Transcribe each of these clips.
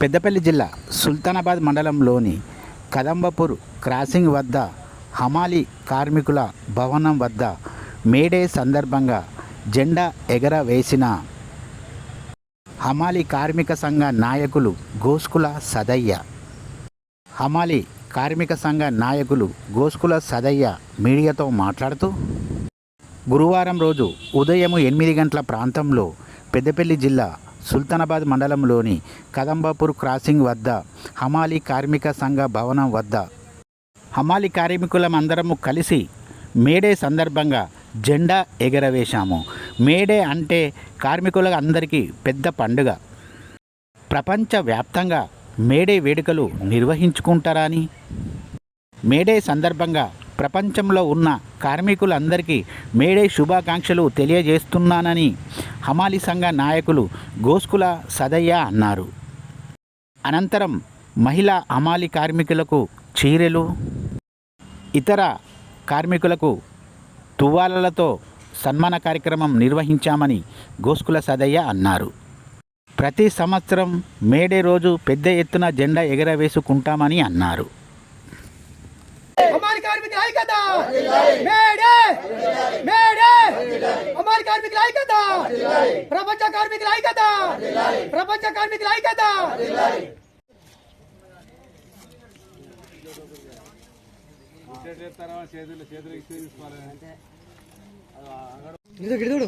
పెద్దపల్లి జిల్లా సుల్తానాబాద్ మండలంలోని కదంబపూర్ క్రాసింగ్ వద్ద హమాలి కార్మికుల భవనం వద్ద మేడే సందర్భంగా జెండా ఎగరవేసిన హమాలి కార్మిక సంఘ నాయకులు గోస్కుల సదయ్య. హమాలి కార్మిక సంఘ నాయకులు గోస్కుల సదయ్య మీడియాతో మాట్లాడుతూ గురువారం రోజు ఉదయం ఎనిమిది గంటల ప్రాంతంలో పెద్దపల్లి జిల్లా సుల్తానాబాద్ మండలంలోని కదంబాపూర్ క్రాసింగ్ వద్ద హమాలి కార్మిక సంఘ భవనం వద్ద. హమాలి కార్మికులమందరము కలిసి మేడే సందర్భంగా జెండా ఎగరవేశాము. మేడే అంటే కార్మికుల అందరికీ పెద్ద పండుగ. ప్రపంచవ్యాప్తంగా మేడే వేడుకలు నిర్వహించుకుంటారా అని? మేడే సందర్భంగా ప్రపంచంలో ఉన్న కార్మికులందరికీ మేడే శుభాకాంక్షలు తెలియజేస్తున్నానని హమాలి సంఘ నాయకులు గోస్కుల సదయ్య అన్నారు. అనంతరం మహిళా హమాలి కార్మికులకు చీరెలు ఇతర కార్మికులకు తువ్వాలలతో సన్మాన కార్యక్రమం నిర్వహించామని గోస్కుల సదయ్య అన్నారు. ప్రతి సంవత్సరం మేడే రోజు పెద్ద ఎత్తున జెండా ఎగరవేసుకుంటామని అన్నారు. हमारे कार्मिक ऐक्यता మేడే మేడే हमारे कार्मिक ऐक्यता ప్రపంచ కార్మిక ఐక్యత ప్రపంచ కార్మిక ఐక్యత గిడుడు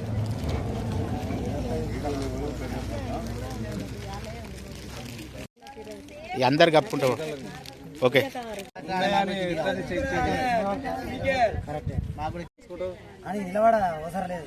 అందరు కప్పుకుంటావు ఓకే. కరెక్టే నిలబడ అవసరం లేదు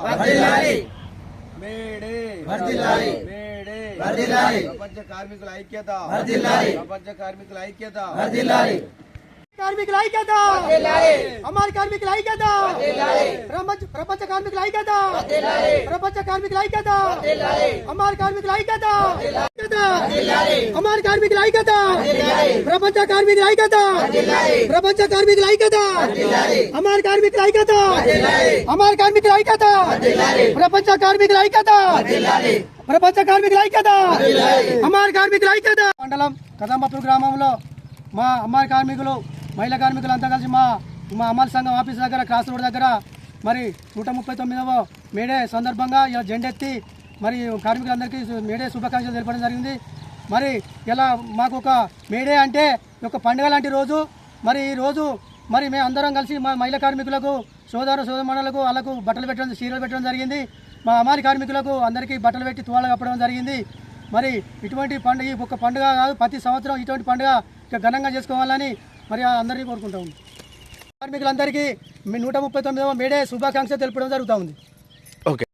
వర్ధిల్లాలి. మేడే. వర్ధిల్లాలి. ప్రపంచ కార్మికుల ఐక్యత. వర్ధిల్లాలి. ప్రపంచ కార్మికుల ఐక్యత కార్మికుల ఐక్యత అమ్మారి కార్మికుల ఐక్యత ప్రపంచ ప్రపంచ కార్మికుల ఐక్యత ప్రపంచ కార్మికుల ఐక్యత అమ్మారి కార్మికుల ఐక్యత అమ్మారి కార్మికుల ఐక్యత ప్రపంచ కార్మికుల ఐక్యత ప్రపంచ కార్మికుల ఐక్యత అమ్మారి కార్మికుల ఐక్యత అమ్మారి కార్మికుల ఐక్యత ప్రపంచ కార్మికుల ఐక్యత ప్రపంచ కార్మికుల ఐక్యత అమ్మారి కార్మికుల ఐక్యత మండలం కదంబపూర్ గ్రామంలో మా అమ్మాయి కార్మికులు మహిళా కార్మికులు అంతా కలిసి మా మా అమలు సంఘం ఆఫీస్ దగ్గర క్రాస్ రోడ్ దగ్గర మరి నూట ముప్పై తొమ్మిదవ మేడే సందర్భంగా ఇలా జెండెత్తి మరి కార్మికులందరికీ మేడే శుభాకాంక్షలు తెలపడం జరిగింది. మరి ఇలా మాకు ఒక మేడే అంటే ఒక పండుగ లాంటి రోజు. మరి ఈ రోజు మరి మేము అందరం కలిసి మా మహిళా కార్మికులకు సోదర సోదరులకు వాళ్ళకు బట్టలు పెట్టడం చీరలు పెట్టడం జరిగింది. మా అమ్మాయి కార్మికులకు అందరికీ బట్టలు పెట్టి తువాలు కప్పడం జరిగింది. మరి ఇటువంటి పండుగ ఈ ఒక పండుగ కాదు ప్రతి సంవత్సరం ఇటువంటి పండుగ ఘనంగా చేసుకోవాలని మరి అందరికీ కోరుకుంటా ఉంది కార్మికులందరికీ నూట ముప్పై తొమ్మిదవ మేడే శుభాకాంక్ష తెలపడం జరుగుతూ ఉంది. ఓకే.